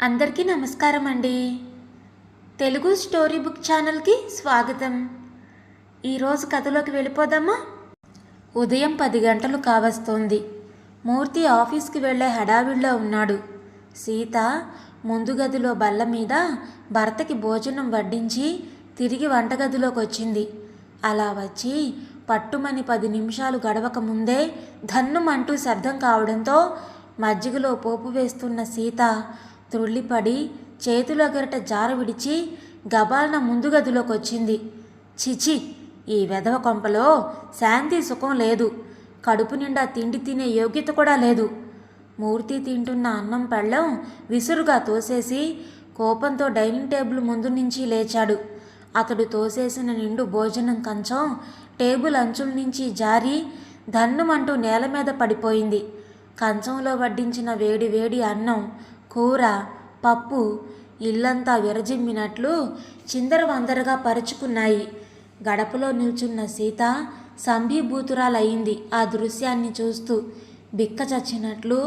అందరికీ నమస్కారం అండి. తెలుగు స్టోరీ బుక్ ఛానల్కి స్వాగతం. ఈరోజు కథలోకి వెళ్ళిపోదామా? ఉదయం పది గంటలు కావస్తోంది. మూర్తి ఆఫీస్కి వెళ్ళే హడావిడిలో ఉన్నాడు. సీత ముందు గదిలో బల్ల మీద భర్తకి భోజనం వడ్డించి తిరిగి వంటగదిలోకి వచ్చింది. అలా వచ్చి పట్టుమని పది నిమిషాలు గడవక ముందే ధన్నుమంటూ శబ్దం కావడంతో మజ్జిగలో పోపు వేస్తున్న సీత త్రుళ్ళిపడి చేతుల గరిట జార విడిచి గబాలన ముందు గదిలోకి వచ్చింది చిచి ఈ వెధవ కొంపలో శాంతి సుఖం లేదు. కడుపు నిండా తిండి తినే యోగ్యత కూడా లేదు. మూర్తి తింటున్న అన్నం పెళ్ళం విసురుగా తోసేసి కోపంతో డైనింగ్ టేబుల్ ముందు నుంచి లేచాడు. అతడు తోసేసిన నిండు భోజనం కంచం టేబుల్ అంచుల నుంచి జారి ధన్నుమంటూ నేల మీద పడిపోయింది. కంచంలో వడ్డించిన వేడి వేడి అన్నం కూర పప్పు ఇల్లంతా విరజిమ్మినట్లు చిందరవందరగా పరుచుకున్నాయి. గడపలో నిల్చున్న సీత సంభీభూతురాలయ్యింది ఆ దృశ్యాన్ని చూస్తూ. బిక్క చచ్చినట్లు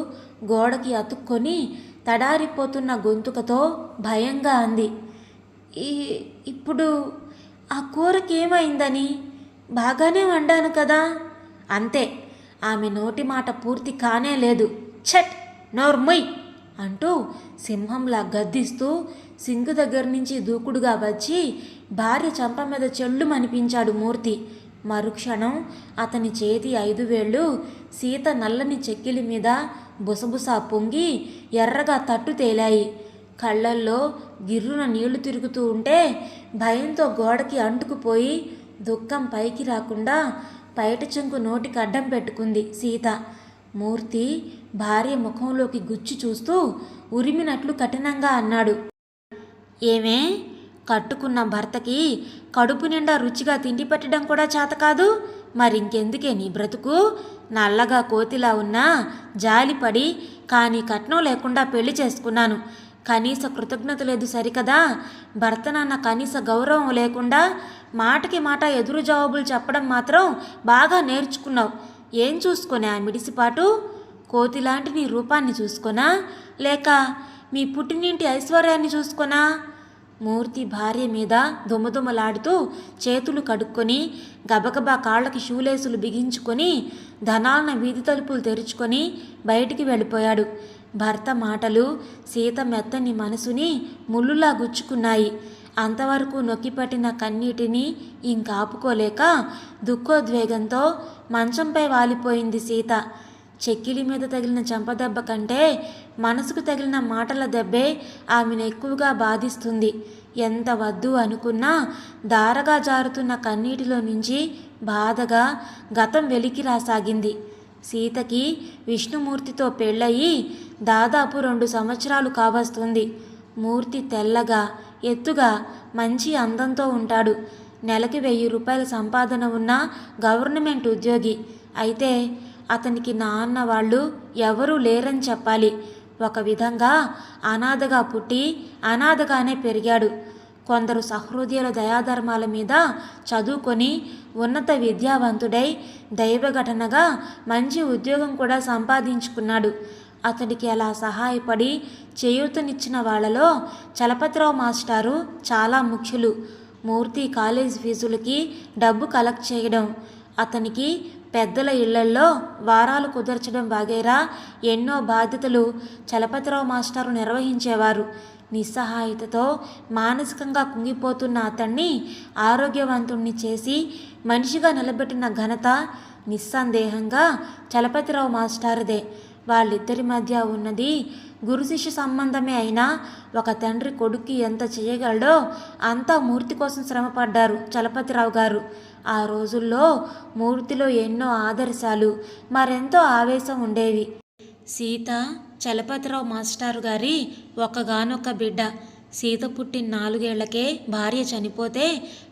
గోడకి అతుక్కొని తడారిపోతున్న గొంతుకతో భయంగా అంది. ఈ ఇప్పుడు ఆ కూరకి ఏమైందని బాగానే వండాను కదా అంతే. ఆమె నోటి మాట పూర్తి కానే లేదు ఛట్! నోర్మొయ్! అంటూ సింహంలా గద్దిస్తూ సింగు దగ్గర నుంచి దూకుడుగా వచ్చి భార్య చంప మీద చెల్లుమనిపించాడు మూర్తి. మరుక్షణం అతని చేతి ఐదు వేళ్ళు సీత నల్లని చెక్కిలి మీద బుసబుసా పొంగి ఎర్రగా తట్టు తేలాయి. కళ్ళల్లో గిర్రున నీళ్ళు తిరుగుతూ ఉంటే భయంతో గోడకి అంటుకుపోయి దుఃఖం పైకి రాకుండా పైట చెంకు నోటికి అడ్డం పెట్టుకుంది సీత. మూర్తి భార్య ముఖంలోకి గుచ్చి చూస్తూ ఉరిమినట్లు కఠినంగా అన్నాడు. ఏమే? కట్టుకున్న భర్తకి కడుపు నిండా రుచిగా తిండి పెట్టడం కూడా చేత కాదు? మరింకెందుకే నీ బ్రతుకు? నల్లగా కోతిలా ఉన్నా జాలిపడి కానీ కట్నం లేకుండా పెళ్ళి చేసుకున్నాను. కనీస కృతజ్ఞత లేదు సరికదా? భర్త నాన్న కనీస గౌరవం లేకుండా మాటకి మాట ఎదురు జవాబులు చెప్పడం మాత్రం బాగా నేర్చుకున్నావు. ఏం చూసుకునే ఆ మిడిసిపాటు కోతిలాంటి నీ రూపాన్ని చూసుకొనా? లేక మీ పుట్టినింటి ఐశ్వర్యాన్ని చూసుకొనా? మూర్తి భార్య మీద దుమదుమలాడుతూ చేతులు కడుక్కొని గబగబా కాళ్ళకి షూలేసులు బిగించుకొని ధనాలన వీధి తలుపులు తెరుచుకొని బయటికి వెళ్ళిపోయాడు. భర్త మాటలు సీత మెత్తని మనసుని ముళ్ళులా గుచ్చుకున్నాయి. అంతవరకు నొక్కిపట్టిన కన్నీటిని ఇంకాపుకోలేక దుఃఖోద్వేగంతో మంచంపై వాలిపోయింది సీత. చెక్కిలి మీద తగిలిన చెంపదెబ్బ కంటే మనసుకు తగిలిన మాటల దెబ్బే ఆమెను ఎక్కువగా బాధిస్తుంది. ఎంత వద్దు అనుకున్నా దారగా జారుతున్న కన్నీటిలో నుంచి బాధగా గతం వెలికి రాసాగింది. సీతకి విష్ణుమూర్తితో పెళ్ళయి దాదాపు రెండు సంవత్సరాలు కావస్తుంది. మూర్తి తెల్లగా ఎత్తుగా మంచి అందంతో ఉంటాడు. నెలకి వెయ్యి రూపాయల సంపాదన ఉన్న గవర్నమెంట్ ఉద్యోగి. అయితే అతనికి నాన్న వాళ్ళు ఎవరూ లేరని చెప్పాలి. ఒక విధంగా అనాథగా పుట్టి అనాథగానే పెరిగాడు. కొందరు సహృదయుల దయాధర్మాల మీద చదువుకొని ఉన్నత విద్యావంతుడై దైవఘటనగా మంచి ఉద్యోగం కూడా సంపాదించుకున్నాడు. అతడికి అలా సహాయపడి చేయూతనిచ్చిన వాళ్ళలో చలపతిరావు మాస్టారు చాలా ముఖ్యులు. మూర్తి కాలేజ్ ఫీజులకి డబ్బు కలెక్ట్ చేయడం అతనికి పెద్దల ఇళ్ళల్లో వారాలు కుదర్చడం వగైరా ఎన్నో బాధ్యతలు చలపతిరావు మాస్టారు నిర్వహించేవారు. నిస్సహాయతతో మానసికంగా కుంగిపోతున్న అతన్ని ఆరోగ్యవంతుణ్ణి చేసి మనిషిగా నిలబెట్టిన ఘనత నిస్సందేహంగా చలపతిరావు మాస్టారుదే. వాళ్ళిద్దరి మధ్య ఉన్నది గురు శిష్య సంబంధమే అయినా ఒక తండ్రి కొడుక్కి ఎంత చేయగలడో అంతా మూర్తి కోసం శ్రమపడ్డారు చలపతిరావు గారు. ఆ రోజుల్లో మూర్తిలో ఎన్నో ఆదర్శాలు మరెంతో ఆవేశం ఉండేవి. సీత చలపతిరావు మాస్టారు గారి ఒకగానొక బిడ్డ. సీత పుట్టిన నాలుగేళ్ళకే భార్య చనిపోతే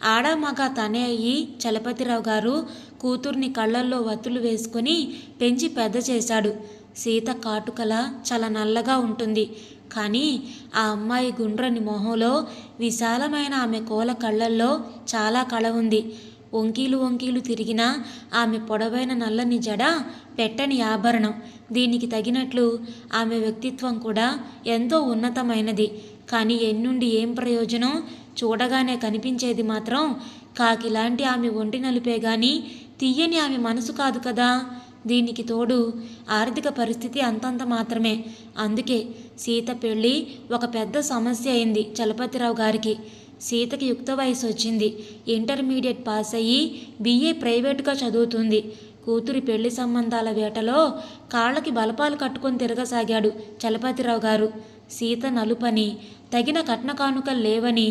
ఆడ మగ తనే అయ్యి చలపతిరావు గారు కూతుర్ని కళ్ళల్లో వత్తులు వేసుకుని పెంచి పెద్ద చేశాడు. సీత కాటుకల చాలా నల్లగా ఉంటుంది. కానీ ఆ అమ్మాయి గుండ్రని మొహంలో విశాలమైన ఆమె కోల కళ్ళల్లో చాలా కళ ఉంది. వంకీలు వంకీలు తిరిగిన ఆమె పొడవైన నల్లని జడ పెట్టని ఆభరణం. దీనికి తగినట్లు ఆమె వ్యక్తిత్వం కూడా ఎంతో ఉన్నతమైనది. కానీ ఎన్నుండి ఏం ప్రయోజనం? చూడగానే కనిపించేది మాత్రం కాకిలాంటి ఆమె ఒంటి నలిపే గాని తీయని ఆమె మనసు కాదు కదా. దీనికి తోడు ఆర్థిక పరిస్థితి అంతంత మాత్రమే. అందుకే సీత పెళ్ళి ఒక పెద్ద సమస్య అయింది చలపతిరావు గారికి. సీతకి యుక్త వయసు వచ్చింది. ఇంటర్మీడియట్ పాస్ అయ్యి బీఏ ప్రైవేట్గా చదువుతుంది. కూతురి పెళ్ళి సంబంధాల వేటలో కాళ్ళకి బలపాలు కట్టుకొని తిరగసాగాడు చలపతిరావు గారు. సీత నలుపని తగిన కట్న కానుకలు లేవని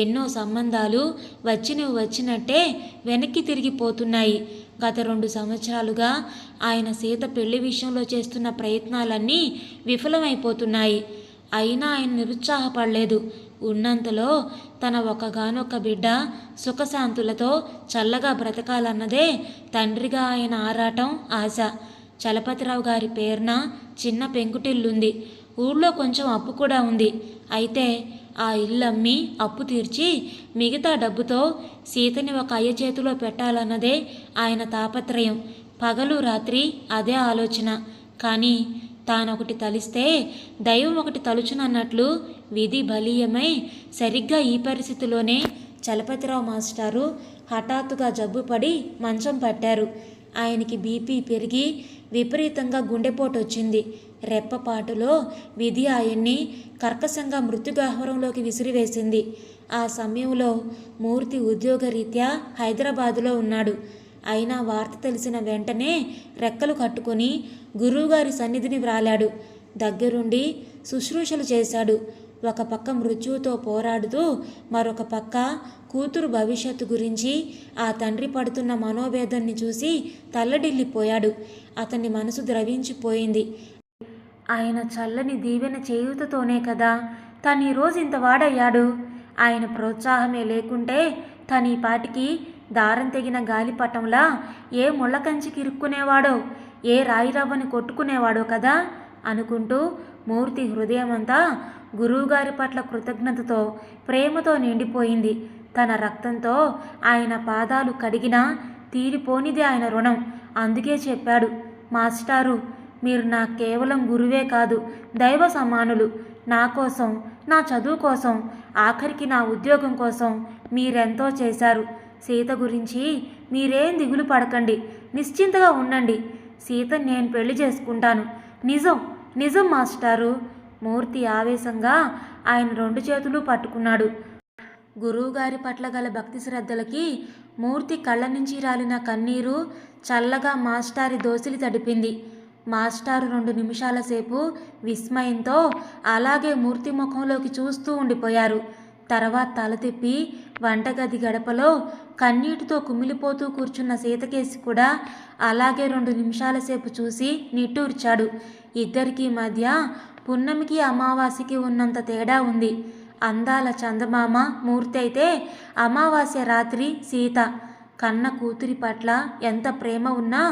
ఎన్నో సంబంధాలు వచ్చినవి వచ్చినట్టే వెనక్కి తిరిగిపోతున్నాయి. గత రెండు సంవత్సరాలుగా ఆయన సీత పెళ్ళి విషయంలో చేస్తున్న ప్రయత్నాలన్నీ విఫలమైపోతున్నాయి. అయినా ఆయన నిరుత్సాహపడలేదు. ఉన్నంతలో తన ఒకగానొక్క బిడ్డ సుఖశాంతులతో చల్లగా బ్రతకాలన్నదే తండ్రిగా ఆయన ఆరాటం ఆశ. చలపతిరావు గారి పేరున చిన్న పెంకుటిల్లుంది. ఊళ్ళో కొంచెం అప్పు కూడా ఉంది. అయితే ఆ ఇల్లు అమ్మి అప్పు తీర్చి మిగతా డబ్బుతో సీతని ఒక అయ్య చేతిలో పెట్టాలన్నదే ఆయన తాపత్రయం. పగలు రాత్రి అదే ఆలోచన. కానీ తానొకటి తలిస్తే దైవం ఒకటి తలుచునన్నట్లు విధి బలీయమై సరిగ్గా ఈ పరిస్థితిలోనే చలపతిరావు మాస్టారు హఠాత్తుగా జబ్బుపడి మంచం పట్టారు. ఆయనకి బీపీ పెరిగి విపరీతంగా గుండెపోటు వచ్చింది రెప్పపాటులో విధి ఆయన్ని కర్కశంగా మృత్యుగాహ్వరంలోకి విసిరివేసింది. ఆ సమయంలో మూర్తి ఉద్యోగరీత్యా హైదరాబాదులో ఉన్నాడు. అయినా వార్త తెలిసిన వెంటనే రెక్కలు కట్టుకొని గురువుగారి సన్నిధిని వ్రాలాడు. దగ్గరుండి శుశ్రూషలు చేశాడు. ఒక పక్క మృత్యువుతో పోరాడుతూ మరొక పక్క కూతురు భవిష్యత్తు గురించి ఆ తండ్రి పడుతున్న మనోవేదన్ని చూసి తల్లడిల్లిపోయాడు. అతని మనసు ద్రవించిపోయింది. ఆయన చల్లని దీవెన చేయుతతోనే కదా తను ఈరోజు ఇంత వాడయ్యాడు. ఆయన ప్రోత్సాహమే లేకుంటే తను ఈ పాటికి దారం తెగిన గాలిపటంలా ఏ ముళ్ళకంచికి ఇరుక్కునేవాడో ఏ రాయిరవ్వని కొట్టుకునేవాడో కదా అనుకుంటూ మూర్తి హృదయమంతా గురువుగారి పట్ల కృతజ్ఞతతో ప్రేమతో నిండిపోయింది. తన రక్తంతో ఆయన పాదాలు కడిగినా తీరిపోనిది ఆయన రుణం. అందుకే చెప్పాడు మాస్టారు మీరు నా కేవలం గురువే కాదు దైవ సమానులు. నా కోసం నా చదువు కోసం ఆఖరికి నా ఉద్యోగం కోసం మీరెంతో చేశారు. సీత గురించి మీరేం దిగులు పడకండి. నిశ్చింతగా ఉండండి. సీత నేను పెళ్ళి చేసుకుంటాను. నిజం నిజం మాస్టారు. మూర్తి ఆవేశంగా ఆయన రెండు చేతులు పట్టుకున్నాడు. గురువుగారి పట్ల గల భక్తి శ్రద్ధలకి మూర్తి కళ్ళ నుంచి రాలిన కన్నీరు చల్లగా మాస్టారి దోసిలి తడిపింది. మాస్టారు రెండు నిమిషాల సేపు విస్మయంతో అలాగే మూర్తి ముఖంలోకి చూస్తూ ఉండిపోయారు. తర్వాత తల తిప్పి వంటగది గడపలో కన్నీటితో కుమిలిపోతూ కూర్చున్న సీతకేసి కూడా అలాగే రెండు నిమిషాల సేపు చూసి నిట్టూర్చాడు. ఇద్దరికీ మధ్య పున్నమికి అమావాస్యకి ఉన్నంత తేడా ఉంది. అందాల చందమామ మూర్తి అయితే అమావాస్య రాత్రి సీత కన్న కూతురి పట్ల ఎంత ప్రేమ ఉన్నా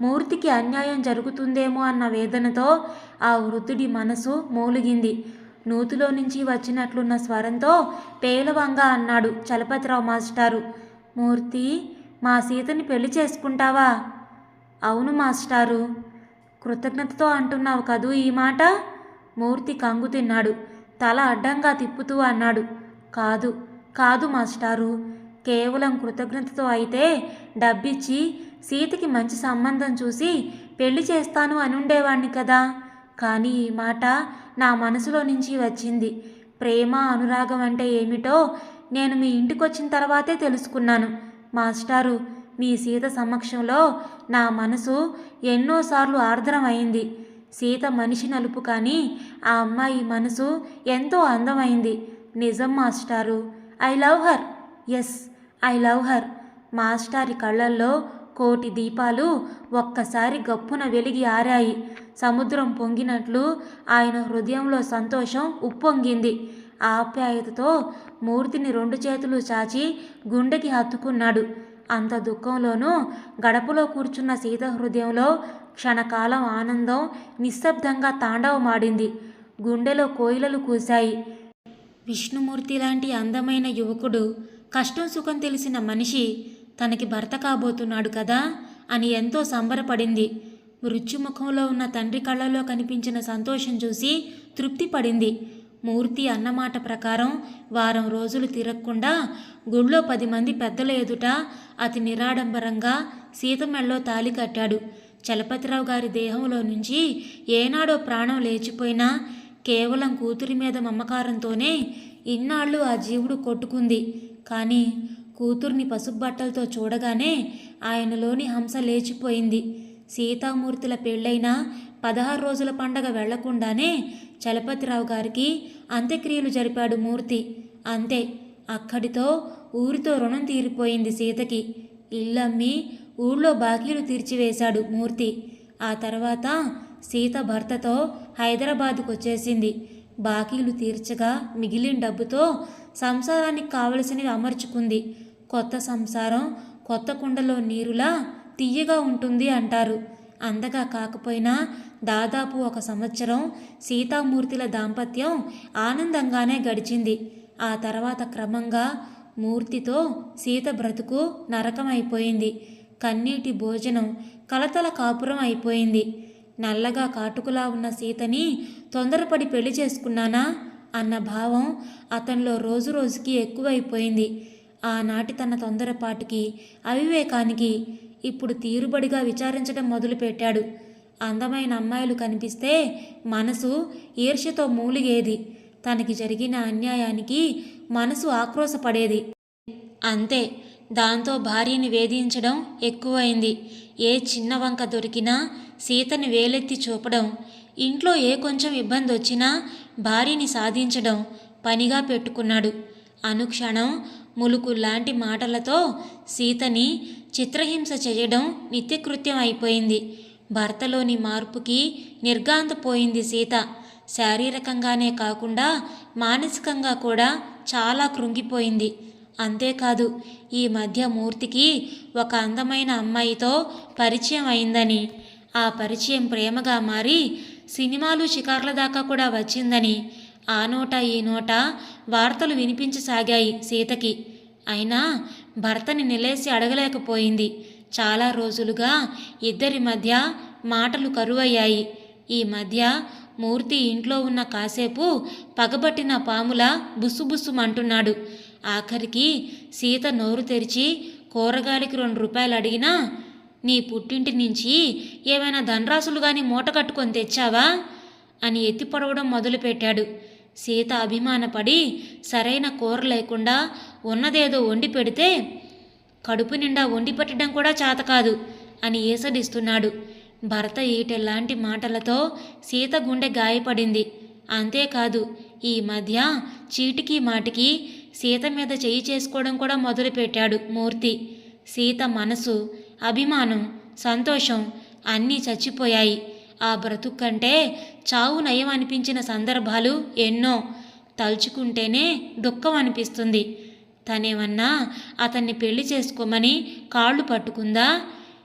మూర్తికి అన్యాయం జరుగుతుందేమో అన్న వేదనతో ఆ వృద్ధుడి మనసు మూలిగింది. నూతిలో నుంచి వచ్చినట్లున్న స్వరంతో పేలవంగా అన్నాడు చలపతిరావు మాస్టారు. మూర్తి మా సీతని పెళ్ళి చేసుకుంటావా? అవును మాస్టారు. కృతజ్ఞతతో అంటున్నావు కదూ ఈ మాట? మూర్తి కంగు తిన్నాడు. తల అడ్డంగా తిప్పుతూ అన్నాడు. కాదు కాదు మాస్టారు. కేవలం కృతజ్ఞతతో అయితే డబ్బిచ్చి సీతకి మంచి సంబంధం చూసి పెళ్ళి చేస్తాను అని ఉండేవాణ్ణి కదా. కానీ ఈ మాట నా మనసులో నుంచి వచ్చింది. ప్రేమ అనురాగం అంటే ఏమిటో నేను మీ ఇంటికొచ్చిన తర్వాతే తెలుసుకున్నాను. మాస్టారు మీ సీత సమక్షంలో నా మనసు ఎన్నోసార్లు ఆర్ద్రమైంది. సీత మనిషి నలుపు కానీ ఆ అమ్మాయి మనసు ఎంతో అందమైంది. నిజం మాస్టారు. I love her. Yes I love her. మాస్టారి కళ్ళల్లో కోటి దీపాలు ఒక్కసారి గప్పున వెలిగి ఆరాయి. సముద్రం పొంగినట్లు ఆయన హృదయంలో సంతోషం ఉప్పొంగింది. ఆప్యాయతతో మూర్తిని రెండు చేతులు చాచి గుండెకి హత్తుకున్నాడు. అంత దుఃఖంలోనూ గడపలో కూర్చున్న సీత హృదయంలో క్షణకాలం ఆనందం నిశ్శబ్దంగా తాండవమాడింది. గుండెలో కోయిలలు కూశాయి. విష్ణుమూర్తి లాంటి అందమైన యువకుడు కష్టం సుఖం తెలిసిన మనిషి తనకి భర్త కాబోతున్నాడు కదా అని ఎంతో సంబరపడింది. మృత్యుముఖంలో ఉన్న తండ్రి కళ్ళలో కనిపించిన సంతోషం చూసి తృప్తి పడింది మూర్తి అన్నమాట ప్రకారం వారం రోజులు తిరగకుండా గుళ్ళో పది మంది పెద్దల ఎదుట అతి నిరాడంబరంగా సీతమెళ్ళో తాలి కట్టాడు. చలపతిరావు గారి దేహంలో నుంచి ఏనాడో ప్రాణం లేచిపోయినా కేవలం కూతురి మీద మమకారంతోనే ఇన్నాళ్ళు ఆ జీవుడు కొట్టుకుంది. కానీ కూతుర్ని పసుపు బట్టలతో చూడగానే ఆయనలోని హంస లేచిపోయింది. సీతామూర్తుల పెళ్ళైన పదహారు రోజుల పండగ వెళ్ళకుండానే చలపతిరావు గారికి అంత్యక్రియలు జరిపాడు మూర్తి. అంతే అక్కడితో ఊరితో రుణం తీరిపోయింది సీతకి. ఇల్లమ్మి ఊళ్ళో బాకీలు తీర్చివేశాడు మూర్తి. ఆ తర్వాత సీత భర్తతో హైదరాబాద్కు వచ్చేసింది బాకీలు తీర్చగా మిగిలిన డబ్బుతో సంసారానికి కావలసినవి అమర్చుకుంది. కొత్త సంసారం కొత్త కుండలో నీరులా తీయగా ఉంటుంది అంటారు. అందగా కాకపోయినా దాదాపు ఒక సంవత్సరం సీతామూర్తిల దాంపత్యం ఆనందంగానే గడిచింది. ఆ తర్వాత క్రమంగా మూర్తితో సీత బ్రతుకు నరకమైపోయింది. కన్నీటి భోజనం కలతల కాపురం అయిపోయింది. నల్లగా కాటుకులా ఉన్న సీతని తొందరపడి పెళ్ళి చేసుకున్నానా అన్న భావం అతనిలో రోజు రోజుకి ఎక్కువైపోయింది. ఆనాటి తన తొందరపాటుకి అవివేకానికి ఇప్పుడు తీరుబడిగా విచారించడం మొదలుపెట్టాడు. అందమైన అమ్మాయిలు కనిపిస్తే మనసు ఈర్ష్యతో మూలిగేది. తనకి జరిగిన అన్యాయానికి మనసు ఆక్రోశపడేది. అంతే దాంతో భార్యని వేధించడం ఎక్కువైంది. ఏ చిన్న వంక దొరికినా సీతని వేలెత్తి చూపడం ఇంట్లో ఏ కొంచెం ఇబ్బంది వచ్చినా భార్యని సాధించడం పనిగా పెట్టుకున్నాడు. అనుక్షణం ములుకు లాంటి మాటలతో సీతని చిత్రహింస చేయడం నిత్యకృత్యం అయిపోయింది. భర్తలోని మార్పుకి నిర్గాంతపోయింది సీత. శారీరకంగానే కాకుండా మానసికంగా కూడా చాలా కృంగిపోయింది. అంతేకాదు ఈ మధ్య మూర్తికి ఒక అందమైన అమ్మాయితో పరిచయం అయిందని ఆ పరిచయం ప్రేమగా మారి సినిమాలు షికార్ల దాకా కూడా వచ్చిందని ఆ నోట ఈ నోట వార్తలు వినిపించసాగాయి సీతకి. అయినా భర్తని నిలేసి అడగలేకపోయింది. చాలా రోజులుగా ఇద్దరి మధ్య మాటలు కరువయ్యాయి. ఈ మధ్య మూర్తి ఇంట్లో ఉన్న కాసేపు పగబట్టిన పాముల బుస్సుబుస్సుమంటున్నాడు. ఆఖరికి సీత నోరు తెరిచి కూరగాయలకి రెండు రూపాయలు అడిగినా నీ పుట్టింటి నుంచి ఏమైనా ధనరాశులు కానీ మూట కట్టుకొని తెచ్చావా? అని ఎత్తిపడవడం మొదలుపెట్టాడు. సీత అభిమానపడి సరైన కూర లేకుండా ఉన్నదేదో వండి పెడితే కడుపు నిండా వండి పెట్టడం కూడా చేత కాదు అని ఏసడిస్తున్నాడు. భర్త ఈటెలాంటి మాటలతో సీత గుండె గాయపడింది. అంతేకాదు ఈ మధ్య చీటికి మాటికి సీత మీద చేయి చేసుకోవడం కూడా మొదలుపెట్టాడు మూర్తి. సీత మనసు అభిమానం సంతోషం అన్నీ చచ్చిపోయాయి. ఆ బ్రతుక్కంటే చావు నయం అనిపించిన సందర్భాలు ఎన్నో తలుచుకుంటేనే దుఃఖం అనిపిస్తుంది తనేమన్నా అతన్ని పెళ్ళి చేసుకోమని కాళ్ళు పట్టుకుందా?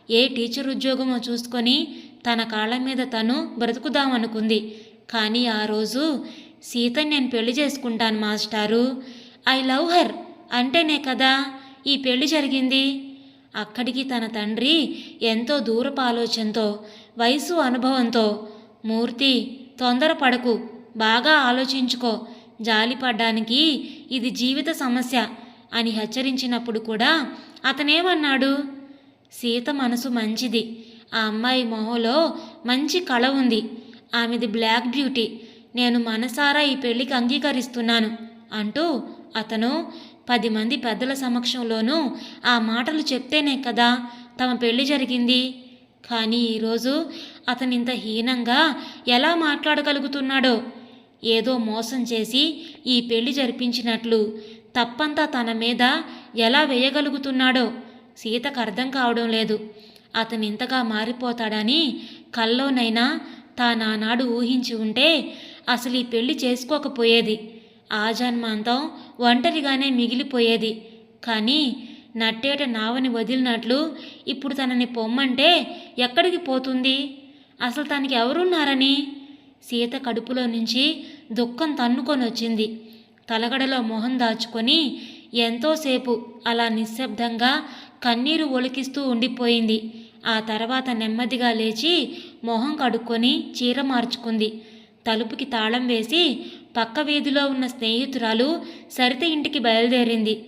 ఏ టీచర్ ఉద్యోగమో చూసుకొని తన కాళ్ళ మీద తను బ్రతుకుదామనుకుంది. కానీ ఆ రోజు సీతని నేను పెళ్ళి చేసుకుంటాను మాస్టారు. ఐ లవ్ హర్ అంటేనే కదా ఈ పెళ్ళి జరిగింది? అక్కడికి తన తండ్రి ఎంతో దూరపు ఆలోచనతో వయసు అనుభవంతో. మూర్తి తొందరపడకు. బాగా ఆలోచించుకో. జాలిపడ్డానికి ఇది జీవిత సమస్య అని హెచ్చరించినప్పుడు కూడా అతనేమన్నాడు? సీత మనసు మంచిది. ఆ అమ్మాయి మొహంలో మంచి కళ ఉంది. ఆమెది బ్లాక్ బ్యూటీ. నేను మనసారా ఈ పెళ్ళికి అంగీకరిస్తున్నాను అంటూ అతను పది మంది పెద్దల సమక్షంలోనూ ఆ మాటలు చెప్తేనే కదా తమ పెళ్ళి జరిగింది? కానీ ఈరోజు అతనింత హీనంగా ఎలా మాట్లాడగలుగుతున్నాడో? ఏదో మోసం చేసి ఈ పెళ్ళి జరిపించినట్లు తప్పంతా తన మీద ఎలా వేయగలుగుతున్నాడో సీతకు అర్థం కావడం లేదు. అతనింతగా ఇంతగా మారిపోతాడని కల్లోనైనా తానానాడు ఊహించి ఉంటే అసలు ఈ పెళ్ళి చేసుకోకపోయేది. ఆ జన్మాంతం ఒంటరిగానే మిగిలిపోయేది. కానీ నట్టేట నావని వదిలినట్లు ఇప్పుడు తనని పొమ్మంటే ఎక్కడికి పోతుంది? అసలు తనకి ఎవరున్నారని? సీత కడుపులో నుంచి దుఃఖం తన్నుకొని వచ్చింది. తలగడలో మొహం దాచుకొని ఎంతోసేపు అలా నిశ్శబ్దంగా కన్నీరు ఒలికిస్తూ ఉండిపోయింది. ఆ తర్వాత నెమ్మదిగా లేచి మొహం కడుక్కొని చీర మార్చుకుంది. తలుపుకి తాళం వేసి పక్క వీధిలో ఉన్న స్నేహితురాలు సరిత ఇంటికి బయలుదేరింది.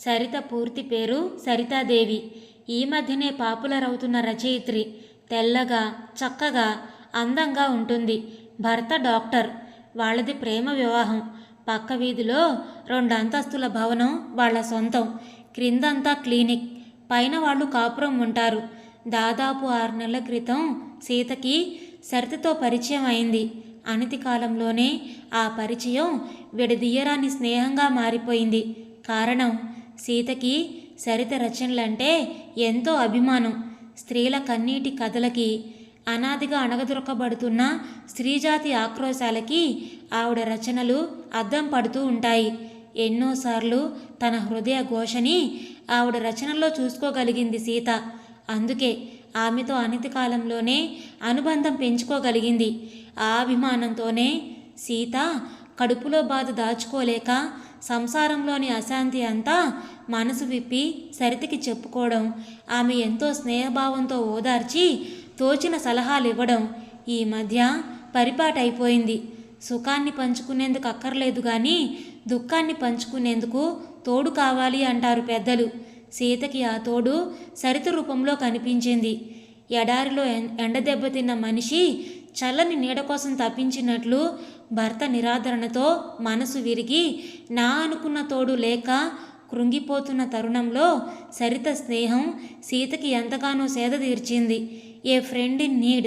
సరిత పూర్తి పేరు సరితాదేవి. ఈ మధ్యనే పాపులర్ అవుతున్న రచయిత్రి తెల్లగా చక్కగా అందంగా ఉంటుంది. భర్త డాక్టర్. వాళ్ళది ప్రేమ వివాహం. పక్క వీధిలో రెండు అంతస్తుల భవనం వాళ్ళ సొంతం. క్రిందంతా క్లినిక్. పైన వాళ్ళు కాపురం ఉంటారు. దాదాపు ఆరు నెలల క్రితం సీతకి సరితతో పరిచయం అయింది. అనతి కాలంలోనే ఆ పరిచయం విడదీయరాని స్నేహంగా మారిపోయింది. కారణం? సీతకి సరిత రచనలంటే ఎంతో అభిమానం. స్త్రీల కన్నీటి కథలకి అనాదిగా అణగదొరకబడుతున్న స్త్రీజాతి ఆక్రోశాలకి ఆవిడ రచనలు అద్దం పడుతూ ఉంటాయి. ఎన్నోసార్లు తన హృదయ ఘోషని ఆవిడ రచనల్లో చూసుకోగలిగింది సీత. అందుకే ఆమెతో అనతి కాలంలోనే అనుబంధం పెంచుకోగలిగింది. ఆ అభిమానంతోనే సీత కడుపులో బాధ దాచుకోలేక సంసారంలోని అశాంతి అంతా మనసు విప్పి సరితికి చెప్పుకోవడం ఆమె ఎంతో స్నేహభావంతో ఓదార్చి తోచిన సలహాలు ఇవ్వడం ఈ మధ్య పరిపాటైపోయింది. సుఖాన్ని పంచుకునేందుకు అక్కర్లేదు కానీ దుఃఖాన్ని పంచుకునేందుకు తోడు కావాలి అంటారు పెద్దలు. సీతకి ఆ తోడు సరిత రూపంలో కనిపించింది. ఎడారిలో ఎం- ఎండ దెబ్బతిన్న మనిషి చల్లని నీడ కోసం తప్పించినట్లు భర్త నిరాదరణతో మనసు విరిగి నా అనుకున్న తోడు లేక కృంగిపోతున్న తరుణంలో సరిత స్నేహం సీతకి ఎంతగానో సేద తీర్చింది. ఏ ఫ్రెండ్ ఇన్ నీడ్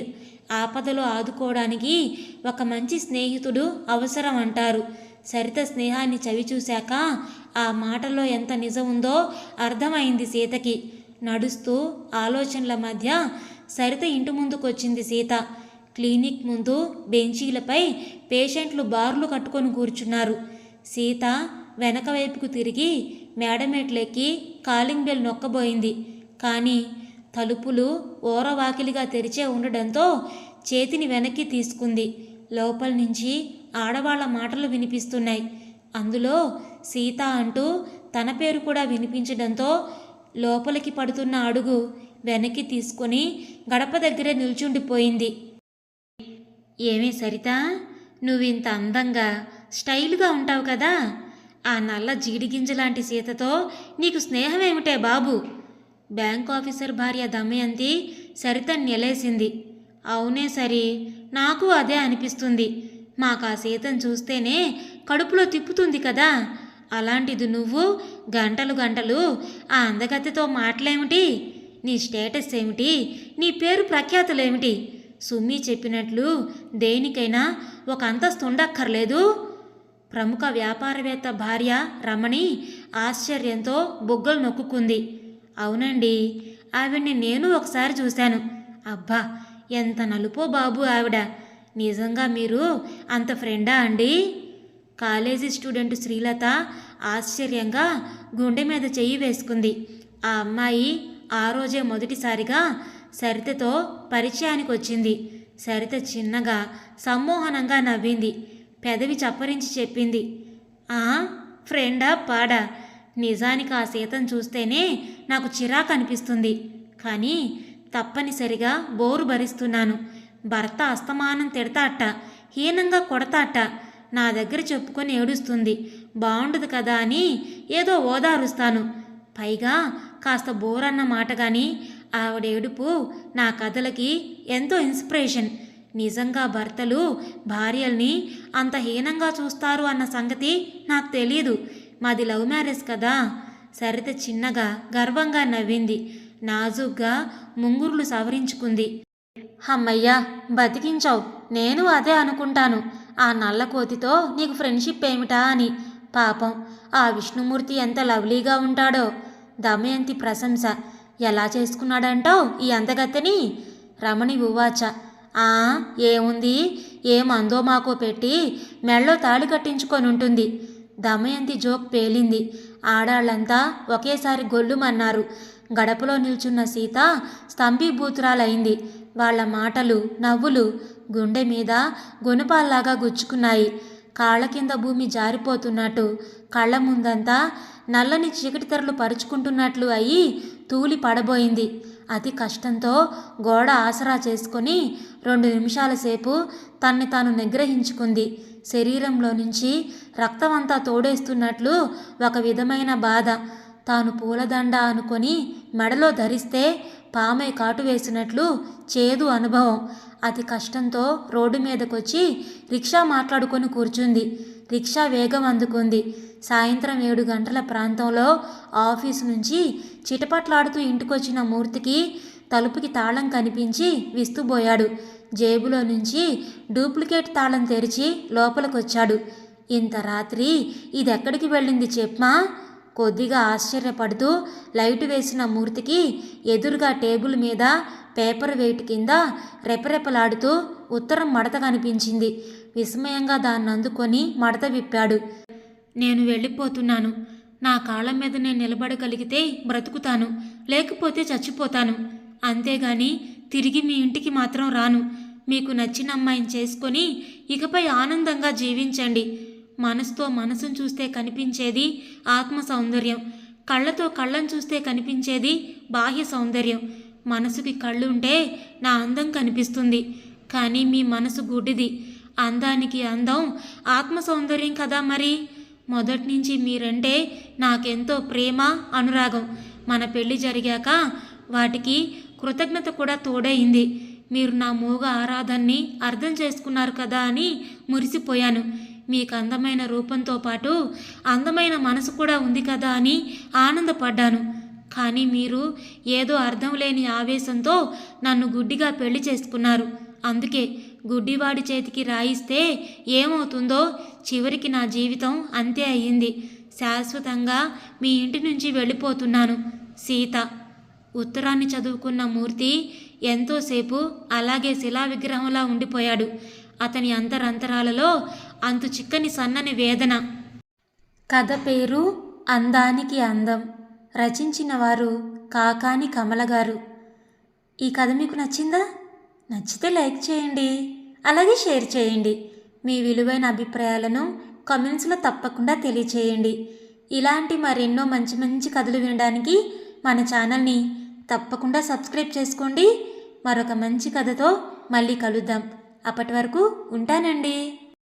ఆపదలో ఆదుకోవడానికి ఒక మంచి స్నేహితుడు అవసరం అంటారు. సరిత స్నేహాన్ని చవిచూశాక ఆ మాటలో ఎంత నిజం ఉందో అర్థమైంది సీతకి. నడుస్తూ ఆలోచనల మధ్య సరిత ఇంటి ముందుకొచ్చింది సీత. క్లినిక్ ముందు బెంచీలపై పేషెంట్లు బార్లు కట్టుకొని కూర్చున్నారు. సీత వెనక వైపుకు తిరిగి మేడమెట్లెక్కి కాలింగ్ బెల్ నొక్కబోయింది. కానీ తలుపులు ఓరవాకిలిగా తెరిచే ఉండడంతో చేతిని వెనక్కి తీసుకుంది. లోపల నుంచి ఆడవాళ్ళ మాటలు వినిపిస్తున్నాయి. అందులో సీత అంటూ తన పేరు కూడా వినిపించడంతో లోపలికి పడుతున్న అడుగు వెనక్కి తీసుకొని గడప దగ్గరే నిల్చుండిపోయింది. ఏమీ సరిత? నువ్వింత అందంగా స్టైల్గా ఉంటావు కదా? ఆ నల్ల జీడిగింజ లాంటి సీతతో నీకు స్నేహమేమిటే బాబు? బ్యాంక్ ఆఫీసర్ భార్య దమయంతి సరిత నిలేసింది. అవునే సరి నాకు అదే అనిపిస్తుంది. మాకు ఆ సీతను చూస్తేనే కడుపులో తిప్పుతుంది కదా? అలాంటిది నువ్వు గంటలు గంటలు ఆ అందగత్తెతో మాటలేమిటి నీ స్టేటస్ ఏమిటి? నీ పేరు ప్రఖ్యాతులేమిటి? సుమ్మి చెప్పినట్లు దేనికైనా ఒక అంతస్తు ఉండక్కర్లేదు. ప్రముఖ వ్యాపారవేత్త భార్య రమణి ఆశ్చర్యంతో బొగ్గలు నొక్కుకుంది. అవునండి ఆవిడ్ని నేను ఒకసారి చూశాను. అబ్బా ఎంత నలుపో బాబు ఆవిడ. నిజంగా మీరు అంత ఫ్రెండా అండి? కాలేజీ స్టూడెంట్ శ్రీలత ఆశ్చర్యంగా గుండె మీద చెయ్యి వేసుకుంది. ఆ అమ్మాయి ఆ రోజే మొదటిసారిగా సరితతో పరిచయానికి వచ్చింది సరిత చిన్నగా సమ్మోహనంగా నవ్వింది. పెదవి చప్పరించి చెప్పింది. ఆ ఫ్రెండా పాడా. నిజానికి ఆ సీతను చూస్తేనే నాకు చిరాకు అనిపిస్తుంది కానీ తప్పనిసరిగా బోరు భరిస్తున్నాను. భర్త అస్తమానం తిడతాట హీనంగా కొడతాట. నా దగ్గర చెప్పుకొని ఏడుస్తుంది. బాగుండదు కదా అని ఏదో ఓదారుస్తాను. పైగా కాస్త బోరన్న మాట కానీ ఆవిడ ఏడుపు నా కథలకి ఎంతో ఇన్స్పిరేషన్. నిజంగా భర్తలు భార్యల్ని అంత హీనంగా చూస్తారు అన్న సంగతి నాకు తెలియదు మాది లవ్ మ్యారేజ్ కదా. సరిత చిన్నగా గర్వంగా నవ్వింది. నాజుగ్గా ముంగురులు సవరించుకుంది. అమ్మయ్యా బతికించావు. నేను అదే అనుకుంటాను. ఆ నల్ల కోతితో నీకు ఫ్రెండ్షిప్ ఏమిటా అని. పాపం ఆ విష్ణుమూర్తి ఎంత లవ్లీగా ఉంటాడో. దమయంతి ప్రశంస. ఎలా చేసుకున్నాడంటావు ఈ అందగత్తెని రమణి ఉవాచ ఆ ఏముంది? ఏమందో మాకో పెట్టి మెళ్ళో తాళి కట్టించుకొని ఉంటుంది దమయంతి జోక్ పేలింది. ఆడాళ్ళంతా ఒకేసారి గొల్లుమన్నారు. గడపలో నిల్చున్న సీత స్తంభీభూతురాలైంది. వాళ్ళ మాటలు నవ్వులు గుండె మీద గుణపాల్లాగా గుచ్చుకున్నాయి. కాళ్ళ కింద భూమి జారిపోతున్నట్టు కళ్ళ ముందంతా నల్లని చీకటి తెరలు పరుచుకుంటున్నట్లు అయి తూలి పడబోయింది. అతి కష్టంతో గోడ ఆసరా చేసుకొని రెండు నిమిషాల సేపు తన్ని తాను నిగ్రహించుకుంది. శరీరంలో నుంచి రక్తమంతా తోడేస్తున్నట్లు ఒక విధమైన బాధ. తాను పూలదండ అనుకొని మెడలో ధరిస్తే పామై కాటు వేసినట్లు చేదు అనుభవం. అతి కష్టంతో రోడ్డు మీదకొచ్చి రిక్షా మాట్లాడుకొని కూర్చుంది. రిక్షా వేగం అందుకుంది. సాయంత్రం ఏడు గంటల ప్రాంతంలో ఆఫీసు నుంచి చిటపట్లాడుతూ ఇంటికొచ్చిన మూర్తికి తలుపుకి తాళం కనిపించి విస్తుబోయాడు జేబులో నుంచి డూప్లికేట్ తాళం తెరిచి లోపలికొచ్చాడు. ఇంత రాత్రి ఇదెక్కడికి వెళ్ళింది చెప్పమా? కొద్దిగా ఆశ్చర్యపడుతూ లైటు వేసిన మూర్తికి ఎదురుగా టేబుల్ మీద పేపర్ వెయిట్ కింద రెపరెపలాడుతూ ఉత్తరం మడత కనిపించింది. విస్మయంగా దాన్ని అందుకొని మడత విప్పాడు. నేను వెళ్ళిపోతున్నాను. నా కాళ్ళ మీద నేను నిలబడగలిగితే బ్రతుకుతాను. లేకపోతే చచ్చిపోతాను. అంతేగాని తిరిగి మీ ఇంటికి మాత్రం రాను. మీకు నచ్చిన అమ్మాయిని చేసుకొని ఇకపై ఆనందంగా జీవించండి. మనసుతో మనసును చూస్తే కనిపించేది ఆత్మ సౌందర్యం. కళ్ళతో కళ్ళను చూస్తే కనిపించేది బాహ్య సౌందర్యం. మనసుకి కళ్ళుంటే నా అందం కనిపిస్తుంది. కానీ మీ మనసు గుడ్డిది. అందానికి అందం ఆత్మ సౌందర్యం కదా మరి? మొదటి నుంచి మీరంటే నాకెంతో ప్రేమ అనురాగం. మన పెళ్ళి జరిగాక వాటికి కృతజ్ఞత కూడా తోడైంది మీరు నా మూగ ఆరాధనని అర్థం చేసుకున్నారు కదా అని మురిసిపోయాను. మీకు అందమైన రూపంతో పాటు అందమైన మనసు కూడా ఉంది కదా అని ఆనందపడ్డాను. కానీ మీరు ఏదో అర్థం లేని ఆవేశంతో నన్ను గుడ్డిగా పెళ్ళి చేసుకున్నారు. అందుకే గుడ్డివాడి చేతికి రాయిస్తే ఏమవుతుందో చివరికి నా జీవితం అంతే అయ్యింది. శాశ్వతంగా మీ ఇంటి నుంచి వెళ్ళిపోతున్నాను. సీత ఉత్తరాన్ని చదువుకున్న మూర్తి ఎంతోసేపు అలాగే శిలా విగ్రహంలా ఉండిపోయాడు. అతని అంతరంతరాలలో అంతు చిక్కని సన్నని వేదన. కథ పేరు అందానికి అందం. రచించిన వారు కాకాని కమల గారు ఈ కథ మీకు నచ్చిందా? నచ్చితే లైక్ చేయండి అలాగే షేర్ చేయండి. మీ విలువైన అభిప్రాయాలను కామెంట్స్లో తప్పకుండా తెలియచేయండి. ఇలాంటి మరెన్నో మంచి మంచి కథలు వినడానికి మన ఛానల్ని తప్పకుండా సబ్స్క్రైబ్ చేసుకోండి. మరొక మంచి కథతో మళ్ళీ కలుద్దాం. అప్పటి వరకు ఉంటానండి.